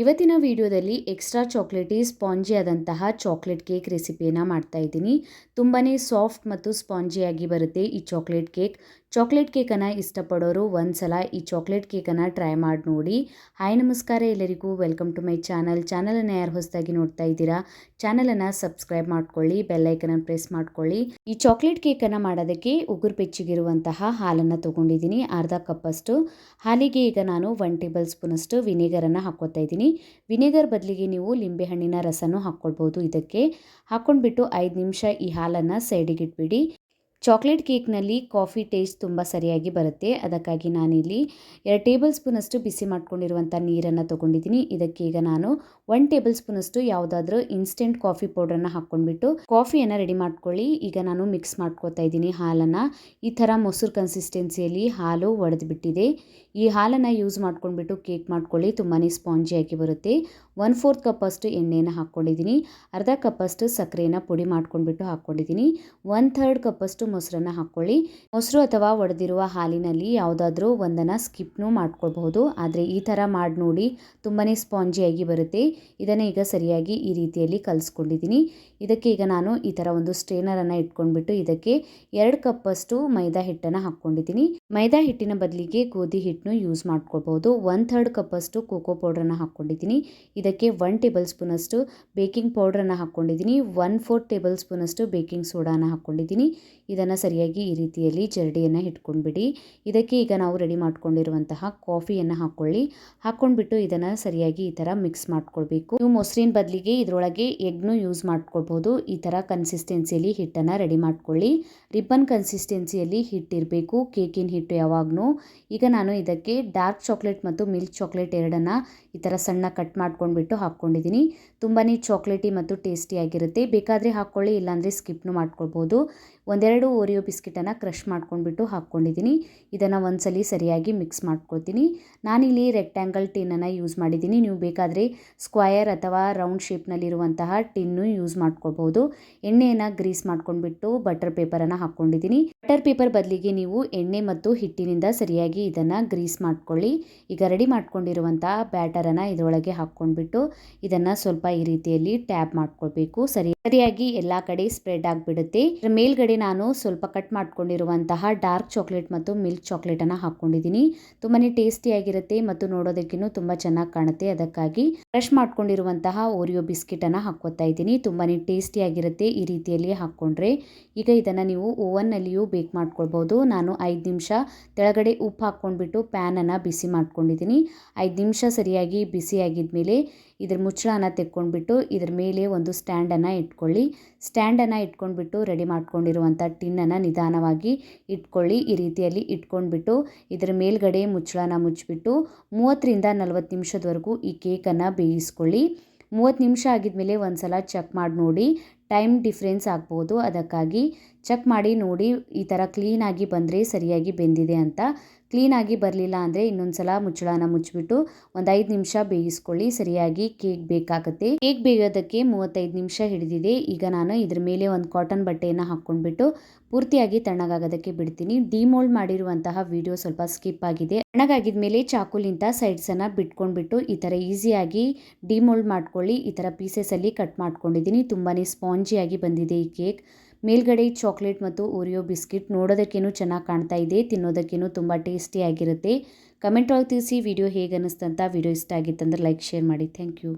ಇವತ್ತಿನ ವಿಡಿಯೋದಲ್ಲಿ extra chocolatey, spongy ಆದಂತಹ ಚಾಕ್ಲೇಟ್ ಕೇಕ್ ರೆಸಿಪಿಯನ್ನು ಮಾಡ್ತಾ ಇದ್ದೀನಿ. ತುಂಬಾ ಸಾಫ್ಟ್ ಮತ್ತು ಸ್ಪಾಂಜಿಯಾಗಿ ಬರುತ್ತೆ ಈ ಚಾಕ್ಲೇಟ್ ಕೇಕ್. ಚಾಕ್ಲೇಟ್ ಕೇಕನ್ನು ಇಷ್ಟಪಡೋರು ಒಂದ್ಸಲ ಈ ಚಾಕ್ಲೇಟ್ ಕೇಕನ್ನು ಟ್ರೈ ಮಾಡಿ ನೋಡಿ. ಹಾಯ್, ನಮಸ್ಕಾರ ಎಲ್ಲರಿಗೂ. Welcome to my channel. ಚಾನಲನ್ನು ಯಾರು ಹೊಸದಾಗಿ ನೋಡ್ತಾ ಇದ್ದೀರಾ, ಚಾನಲನ್ನು ಸಬ್ಸ್ಕ್ರೈಬ್ ಮಾಡ್ಕೊಳ್ಳಿ ಬೆಲ್ಲೈಕನನ್ನು ಪ್ರೆಸ್ ಮಾಡ್ಕೊಳ್ಳಿ. ಈ ಚಾಕ್ಲೇಟ್ ಕೇಕನ್ನು ಮಾಡೋದಕ್ಕೆ ಉಗುರು ಬೆಚ್ಚಿಗಿರುವಂತಹ ಹಾಲನ್ನು ತೊಗೊಂಡಿದ್ದೀನಿ, ಅರ್ಧ ಕಪ್ಪಷ್ಟು. ಹಾಲಿಗೆ ಈಗ ನಾನು ಒನ್ ಟೇಬಲ್ ಸ್ಪೂನಷ್ಟು ವಿನೆಗರನ್ನು ಹಾಕ್ಕೋತಾ ಇದ್ದೀನಿ. ವಿನೆಗರ್ ಬದಲಿಗೆ ನೀವು ಲಿಂಬೆಹಣ್ಣಿನ ರಸನೂ ಹಾಕ್ಕೊಳ್ಬೋದು. ಇದಕ್ಕೆ ಹಾಕ್ಕೊಂಡ್ಬಿಟ್ಟು ಐದು ನಿಮಿಷ ಈ ಹಾಲನ್ನು ಸೈಡಿಗೆ ಇಟ್ಬಿಡಿ ಚಾಕ್ಲೇಟ್ ಕೇಕ್ನಲ್ಲಿ ಕಾಫಿ ಟೇಸ್ಟ್ ತುಂಬ ಸರಿಯಾಗಿ ಬರುತ್ತೆ. ಅದಕ್ಕಾಗಿ ನಾನಿಲ್ಲಿ ಎರಡು ಟೇಬಲ್ ಸ್ಪೂನಷ್ಟು ಬಿಸಿ ಮಾಡ್ಕೊಂಡಿರುವಂಥ ನೀರನ್ನು ತೊಗೊಂಡಿದ್ದೀನಿ. ಇದಕ್ಕೆ ಈಗ ನಾನು ಒನ್ ಟೇಬಲ್ ಸ್ಪೂನಷ್ಟು ಯಾವುದಾದ್ರೂ ಇನ್ಸ್ಟೆಂಟ್ ಕಾಫಿ ಪೌಡ್ರನ್ನು ಹಾಕ್ಕೊಂಡ್ಬಿಟ್ಟು ಕಾಫಿಯನ್ನು ರೆಡಿ ಮಾಡ್ಕೊಳ್ಳಿ. ಈಗ ನಾನು ಮಿಕ್ಸ್ ಮಾಡ್ಕೊತಾ ಇದ್ದೀನಿ ಹಾಲನ್ನು. ಈ ಥರ ಮೊಸರು ಕನ್ಸಿಸ್ಟೆನ್ಸಿಯಲ್ಲಿ ಹಾಲು ಒಡೆದ್ಬಿಟ್ಟಿದೆ. ಈ ಹಾಲನ್ನು ಯೂಸ್ ಮಾಡ್ಕೊಂಡ್ಬಿಟ್ಟು ಕೇಕ್ ಮಾಡ್ಕೊಳ್ಳಿ. ತುಂಬಾ ಸ್ಪಾಂಜಿಯಾಗಿ ಬರುತ್ತೆ. ಒನ್ ಫೋರ್ತ್ ಕಪ್ಪಷ್ಟು ಎಣ್ಣೆಯನ್ನು ಹಾಕ್ಕೊಂಡಿದ್ದೀನಿ. ಅರ್ಧ ಕಪ್ಪಷ್ಟು ಸಕ್ಕರೆಯನ್ನು ಪುಡಿ ಮಾಡ್ಕೊಂಡ್ಬಿಟ್ಟು ಹಾಕ್ಕೊಂಡಿದ್ದೀನಿ. ಒನ್ ಥರ್ಡ್ ಕಪ್ಪಷ್ಟು ಮೊಸರನ್ನು ಹಾಕ್ಕೊಳ್ಳಿ. ಮೊಸರು ಅಥವಾ ಒಡೆದಿರುವ ಹಾಲಿನಲ್ಲಿ ಯಾವುದಾದ್ರೂ ಒಂದನ್ನು ಸ್ಕಿಪ್ನೂ ಮಾಡ್ಕೊಳ್ಬಹುದು. ಆದರೆ ಈ ಥರ ಮಾಡಿ ನೋಡಿ ತುಂಬಾ ಸ್ಪಾಂಜಿಯಾಗಿ ಬರುತ್ತೆ. ಇದನ್ನು ಈಗ ಸರಿಯಾಗಿ ಈ ರೀತಿಯಲ್ಲಿ ಕಲಿಸ್ಕೊಂಡಿದ್ದೀನಿ. ಇದಕ್ಕೆ ಈಗ ನಾನು ಈ ಥರ ಒಂದು ಸ್ಟ್ರೇನರನ್ನು ಇಟ್ಕೊಂಡ್ಬಿಟ್ಟು ಇದಕ್ಕೆ ಎರಡು ಕಪ್ಪಷ್ಟು ಮೈದಾ ಹಿಟ್ಟನ್ನು ಹಾಕ್ಕೊಂಡಿದ್ದೀನಿ. ಮೈದಾ ಹಿಟ್ಟಿನ ಬದಲಿಗೆ ಗೋಧಿ ಹಿಟ್ಟನ್ನು ಯೂಸ್ ಮಾಡ್ಕೊಳ್ಬಹುದು. ಒನ್ ಥರ್ಡ್ ಕಪ್ಪಷ್ಟು ಕೋಕೋ ಪೌಡ್ರನ್ನು ಹಾಕ್ಕೊಂಡಿದ್ದೀನಿ. ಒನ್ ಟೇಬಲ್ ಸ್ಪೂನಷ್ಟು ಬೇಕಿಂಗ್ ಪೌಡ್ರನ್ನು ಹಾಕ್ಕೊಂಡಿದ್ದೀನಿ. ಒನ್ ಫೋರ್ ಟೇಬಲ್ ಸ್ಪೂನಷ್ಟು ಬೇಕಿಂಗ್ ಸೋಡಾನ ಹಾಕ್ಕೊಂಡಿದ್ದೀನಿ. ಇದನ್ನು ಸರಿಯಾಗಿ ಈ ರೀತಿಯಲ್ಲಿ ಜರಡಿಯನ್ನು ಇಟ್ಕೊಂಡ್ಬಿಡಿ. ಇದಕ್ಕೆ ಈಗ ನಾವು ರೆಡಿ ಮಾಡ್ಕೊಂಡಿರುವಂತಹ ಕಾಫಿಯನ್ನು ಹಾಕ್ಕೊಳ್ಳಿ ಹಾಕ್ಕೊಂಡ್ಬಿಟ್ಟು ಇದನ್ನು ಸರಿಯಾಗಿ ಈ ಥರ ಮಿಕ್ಸ್ ಮಾಡ್ಕೊಳ್ಬೇಕು. ನೀವು ಮೊಸರಿನ ಬದಲಿಗೆ ಇದರೊಳಗೆ ಎಗ್ನು ಯೂಸ್ ಮಾಡ್ಕೊಳ್ಬೋದು. ಈ ಥರ ಕನ್ಸಿಸ್ಟೆನ್ಸಿಯಲ್ಲಿ ಹಿಟ್ಟನ್ನು ರೆಡಿ ಮಾಡ್ಕೊಳ್ಳಿ. ರಿಬ್ಬನ್ ಕನ್ಸಿಸ್ಟೆನ್ಸಿಯಲ್ಲಿ ಹಿಟ್ಟಿರಬೇಕು ಕೇಕಿನ ಹಿಟ್ಟು ಯಾವಾಗಲೂ ಈಗ ನಾನು ಇದಕ್ಕೆ ಡಾರ್ಕ್ ಚಾಕ್ಲೇಟ್ ಮತ್ತು ಮಿಲ್ಕ್ ಚಾಕ್ಲೇಟ್ ಎರಡನ್ನು ಈ ಥರ ಸಣ್ಣ ಕಟ್ ಮಾಡ್ಕೊಂಡ್ಬಿಟ್ಟು ಹಾಕ್ಕೊಂಡಿದ್ದೀನಿ. ತುಂಬಾ ಚಾಕ್ಲೇಟಿ ಮತ್ತು ಟೇಸ್ಟಿಯಾಗಿರುತ್ತೆ ಬೇಕಾದರೆ ಹಾಕ್ಕೊಳ್ಳಿ, ಇಲ್ಲಾಂದರೆ ಸ್ಕಿಪ್ನು ಮಾಡ್ಕೊಳ್ಬೋದು. ಒಂದೆರಡು ಓರಿಯೋ ಬಿಸ್ಕಿಟನ್ನು ಕ್ರಷ್ ಮಾಡ್ಕೊಂಡ್ಬಿಟ್ಟು ಹಾಕ್ಕೊಂಡಿದ್ದೀನಿ. ಇದನ್ನು ಒಂದ್ಸಲಿ ಸರಿಯಾಗಿ ಮಿಕ್ಸ್ ಮಾಡ್ಕೊಳ್ತೀನಿ. ನಾನಿಲ್ಲಿ ರೆಕ್ಟ್ಯಾಂಗಲ್ ಟಿನ್ನನ್ನು ಯೂಸ್ ಮಾಡಿದ್ದೀನಿ. ನೀವು ಬೇಕಾದರೆ ಸ್ಕ್ವಯರ್ ಅಥವಾ ರೌಂಡ್ ಶೇಪ್ನಲ್ಲಿರುವಂತಹ ಟಿನ್ನು ಯೂಸ್ ಮಾಡ್ಕೊಳ್ಬೋದು. ಎಣ್ಣೆಯನ್ನು ಗ್ರೀಸ್ ಮಾಡ್ಕೊಂಡ್ಬಿಟ್ಟು ಬಟರ್ ಪೇಪರನ್ನು ಹಾಕ್ಕೊಂಡಿದ್ದೀನಿ. ಬಟರ್ ಪೇಪರ್ ಬದಲಿಗೆ ನೀವು ಎಣ್ಣೆ ಮತ್ತು ಹಿಟ್ಟಿನಿಂದ ಸರಿಯಾಗಿ ಇದನ್ನು ಗ್ರೀಸ್ ಮಾಡ್ಕೊಳ್ಳಿ. ಈಗ ರೆಡಿ ಮಾಡ್ಕೊಂಡಿರುವಂತಹ ಬ್ಯಾಟರನ್ನು ಇದರೊಳಗೆ ಹಾಕ್ಕೊಂಡ್ಬಿಟ್ಟು ಇದನ್ನು ಸ್ವಲ್ಪ ಈ ರೀತಿಯಲ್ಲಿ ಟ್ಯಾಪ್ ಮಾಡ್ಕೊಳ್ಬೇಕು. ಸರಿ ಸರಿಯಾಗಿ ಎಲ್ಲ ಕಡೆ ಸ್ಪ್ರೆಡ್ ಆಗಿಬಿಡುತ್ತೆ. ಮೇಲ್ಗಡೆ ನಾನು ಸ್ವಲ್ಪ ಕಟ್ ಮಾಡ್ಕೊಂಡಿರುವಂತಹ ಡಾರ್ಕ್ ಚಾಕ್ಲೇಟ್ ಮತ್ತು ಮಿಲ್ಕ್ ಚಾಕ್ಲೇಟನ್ನು ಹಾಕ್ಕೊಂಡಿದ್ದೀನಿ ತುಂಬಾ ಟೇಸ್ಟಿಯಾಗಿರುತ್ತೆ ಮತ್ತು ನೋಡೋದಕ್ಕಿನ್ನೂ ತುಂಬ ಚೆನ್ನಾಗಿ ಕಾಣುತ್ತೆ. ಅದಕ್ಕಾಗಿ ಕ್ರಷ್ ಮಾಡ್ಕೊಂಡಿರುವಂತಹ ಓರಿಯೋ ಬಿಸ್ಕಿಟನ್ನು ಹಾಕ್ಕೊತಾ ಇದ್ದೀನಿ. ತುಂಬಾ ಟೇಸ್ಟಿಯಾಗಿರುತ್ತೆ ಈ ರೀತಿಯಲ್ಲಿ ಹಾಕ್ಕೊಂಡ್ರೆ. ಈಗ ಇದನ್ನು ನೀವು ಓವನ್ನಲ್ಲಿಯೂ ಬೇಕ್ ಮಾಡ್ಕೊಳ್ಬೋದು. ನಾನು ಐದು ನಿಮಿಷ ತೆಳಗಡೆ ಉಪ್ಪು ಹಾಕ್ಕೊಂಡ್ಬಿಟ್ಟು ಪ್ಯಾನನ್ನು ಬಿಸಿ ಮಾಡ್ಕೊಂಡಿದ್ದೀನಿ. ಐದು ನಿಮಿಷ ಸರಿಯಾಗಿ ಬಿಸಿಯಾಗಿದ್ಮೇಲೆ ಇದ್ರ ಮುಚ್ಚಳನ ತೆಕ್ಕೊಂಡ್ಬಿಟ್ಟು ಇದ್ರ ಮೇಲೆ ಒಂದು ಸ್ಟ್ಯಾಂಡನ್ನು ಇಟ್ಕೊಳ್ಳಿ. ಸ್ಟ್ಯಾಂಡನ್ನು ಇಟ್ಕೊಂಡ್ಬಿಟ್ಟು ರೆಡಿ ಮಾಡ್ಕೊಂಡಿರುವಂಥ ಟಿನ್ನನ್ನು ನಿಧಾನವಾಗಿ ಇಟ್ಕೊಳ್ಳಿ. ಈ ರೀತಿಯಲ್ಲಿ ಇಟ್ಕೊಂಡ್ಬಿಟ್ಟು ಇದರ ಮೇಲ್ಗಡೆ ಮುಚ್ಚಳನ ಮುಚ್ಚಿಬಿಟ್ಟು ಮೂವತ್ತರಿಂದ ನಲವತ್ತು ನಿಮಿಷದವರೆಗೂ ಈ ಕೇಕನ್ನು ಬೇಯಿಸ್ಕೊಳ್ಳಿ. ಮೂವತ್ತು ನಿಮಿಷ ಆಗಿದ್ಮೇಲೆ ಒಂದು ಸಲ ಚೆಕ್ ಮಾಡಿ ನೋಡಿ. ಟೈಮ್ ಡಿಫ್ರೆನ್ಸ್ ಆಗ್ಬೋದು. ಅದಕ್ಕಾಗಿ ಚೆಕ್ ಮಾಡಿ ನೋಡಿ ಈ ಥರ ಕ್ಲೀನಾಗಿ ಬಂದರೆ ಸರಿಯಾಗಿ ಬೆಂದಿದೆ ಅಂತ. ಕ್ಲೀನಾಗಿ ಬರಲಿಲ್ಲ ಅಂದರೆ ಇನ್ನೊಂದು ಸಲ ಮುಚ್ಚಳನ ಮುಚ್ಚಿಬಿಟ್ಟು ಒಂದು ಐದು ನಿಮಿಷ ಬೇಯಿಸ್ಕೊಳ್ಳಿ. ಸರಿಯಾಗಿ ಕೇಕ್ ಬೇಕಾಗುತ್ತೆ. ಕೇಕ್ ಬೇಯೋದಕ್ಕೆ ಮೂವತ್ತೈದು ನಿಮಿಷ ಹಿಡಿದಿದೆ. ಈಗ ನಾನು ಇದ್ರ ಮೇಲೆ ಒಂದು ಕಾಟನ್ ಬಟ್ಟೆಯನ್ನು ಹಾಕ್ಕೊಂಡ್ಬಿಟ್ಟು ಪೂರ್ತಿಯಾಗಿ ತಣ್ಣಗಾಗೋದಕ್ಕೆ ಬಿಡ್ತೀನಿ. ಡಿಮೋಲ್ಡ್ ಮಾಡಿರುವಂತಹ ವಿಡಿಯೋ ಸ್ವಲ್ಪ ಸ್ಕಿಪ್ ಆಗಿದೆ. ತಣ್ಣಗಾಗಿದ ಮೇಲೆ ಚಾಕುಲಿಂತ ಸೈಡ್ಸನ್ನು ಬಿಟ್ಕೊಂಡ್ಬಿಟ್ಟು ಈ ಥರ ಈಸಿಯಾಗಿ ಡಿಮೋಲ್ಡ್ ಮಾಡ್ಕೊಳ್ಳಿ. ಈ ಥರ ಪೀಸಸಲ್ಲಿ ಕಟ್ ಮಾಡ್ಕೊಂಡಿದ್ದೀನಿ. ತುಂಬಾ ಸ್ಪಾಂಜಿಯಾಗಿ ಬಂದಿದೆ ಈ ಕೇಕ್ ಮೇಲ್ಗಡೆ ಚಾಕ್ಲೇಟ್ ಮತ್ತು ಓರಿಯೋ ಬಿಸ್ಕಿಟ್ ನೋಡೋದಕ್ಕೇನು ಚೆನ್ನಾಗಿ ಕಾಣ್ತಾ ಇದೆ, ತಿನ್ನೋದಕ್ಕೇನು ತುಂಬ ಟೇಸ್ಟಿಯಾಗಿರುತ್ತೆ ಕಮೆಂಟ್ ಒಳಗೆ ತಿಳಿಸಿ, ವಿಡಿಯೋ ಹೇಗೆ ಅನ್ನಿಸ್ತಂತ ವಿಡಿಯೋ ಇಷ್ಟ ಆಗಿತ್ತಂದ್ರೆ ಲೈಕ್, ಶೇರ್ ಮಾಡಿ. Thank you.